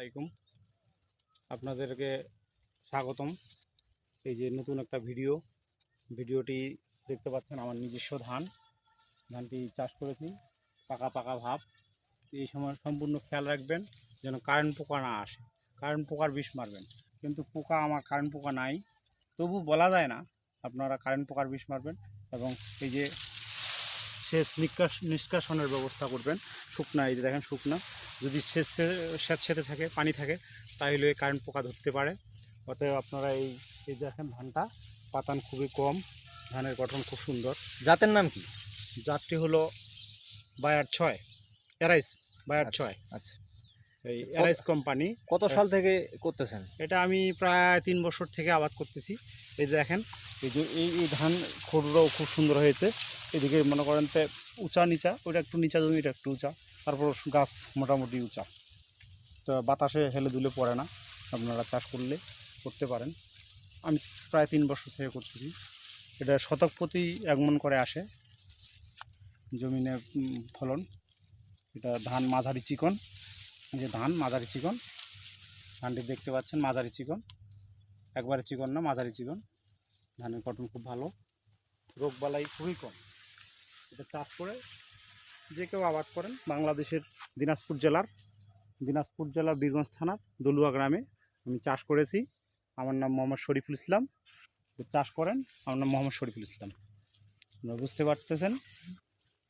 আলাইকুম। আপনাদেরকে স্বাগতম। এই যে নতুন একটা ভিডিও। ভিডিওটি দেখতে পাচ্ছেন আমার নিজস্ব ধান। ধানটি চাষ করেছি। পাকা পাকা ভাব। এই সময় সম্পূর্ণ খেয়াল রাখবেন যেন কারেন্ট পোকা না আসে। কারেন্ট পোকার বিষ মারবেন। কিন্তু পোকা আমার কারেন্ট পোকা নাই। তবু বলা যায় না আপনারা কারেন্ট পোকার বিষ মারবেন এবং এই যে সেচ নিষ্কাশ নিষ্কাশনের ব্যবস্থা করবেন। শুকনা এই যে দেখেন শুকনা। যদি সেচ স্যাঁতসেঁতে থাকে পানি থাকে তাহলে কারেন্ট পোকা ধরতে পারে। অতএব আপনারা এই এই দেখেন ধানটা পাতান খুবই কম ধানের গঠন খুব সুন্দর। জাতের নাম কি? জাতটি হলো বায়ার ছয় এরাইস বায়ার আচ্ছা। ছয়। আচ্ছা। এই এরাইস কোম্পানি। কত সাল থেকে করতেছেন? এটা আমি প্রায় তিন বছর থেকে আবাদ করতেছি। এই যে দেখেন এই যে এই এই ধান খড়ুরাও খুব সুন্দর হয়েছে। এদিকে মনে করেন তো উঁচা নিচা, ওইটা একটু নিচা জমি, এটা একটু উঁচা। তারপর গাছ মোটামুটি উঁচা। তো বাতাসে হেলে দুলে পড়ে না, আপনারা চাষ করলে করতে পারেন। আমি প্রায় তিন বছর থেকে করতেছি। এটা শতক প্রতি এক মন করে আসে জমিনে ফলন। এটা ধান মাঝারি চিকন। যে ধান মাঝারি চিকন। ধানটি দেখতে পাচ্ছেন, মাঝারি চিকন। একবারে চিকন না, মাঝারি চিকন। ধানের কটন খুব ভালো। রোগবালাই খুবই কম। এটা চাষ করে যে কেউ আবাদ করেন বাংলাদেশের দিনাজপুর জেলার দিনাজপুর জেলার বীরগঞ্জ থানার দলুয়া গ্রামে আমি চাষ করেছি। আমার নাম মোহাম্মদ শরীফুল ইসলাম। চাষ করেন, আমার নাম মোহাম্মদ শরীফুল ইসলাম। আপনারা বুঝতে পারতেছেন,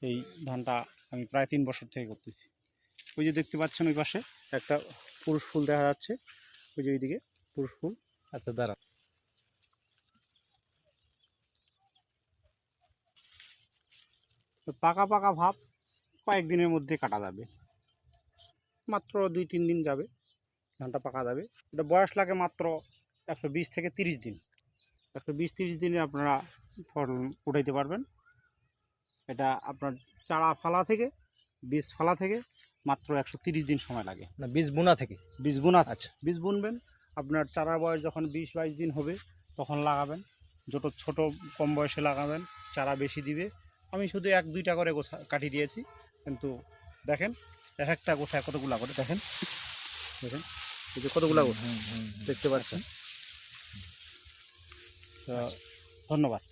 এই ধানটা আমি প্রায় তিন বছর থেকে করতেছি। ওই যে দেখতে পাচ্ছেন ওই পাশে একটা পুরুষ ফুল দেখা যাচ্ছে। ওই যে ওইদিকে পুরুষ ফুল। আচ্ছা দাঁড়া পাকা পাকা ভাব কয়েকদিনের মধ্যে কাটা যাবে। মাত্র দুই তিন দিন যাবে ধানটা পাকা যাবে। এটা বয়স লাগে মাত্র একশো বিশ থেকে তিরিশ দিন। একশো বিশ তিরিশ দিনে আপনারা ফল উঠাইতে পারবেন। এটা আপনার চারা ফালা থেকে বীজ ফালা থেকে মাত্র একশো তিরিশ দিন সময় লাগে। না বীজ বোনা থেকে? বীজ বোনা আচ্ছা। বীজ বুনবেন। আপনার চারার বয়স যখন বিশ বাইশ দিন হবে তখন লাগাবেন। যত ছোট কম বয়সে লাগাবেন চারা বেশি দিবে। আমি শুধু এক দুইটা করে গোছা কাটি দিয়েছি। কিন্তু দেখেন এক একটা গোছায় কতগুলো করে দেখেন। দেখেন এই যে কতগুলা গোছা। দেখতে পাচ্ছেন? ধন্যবাদ।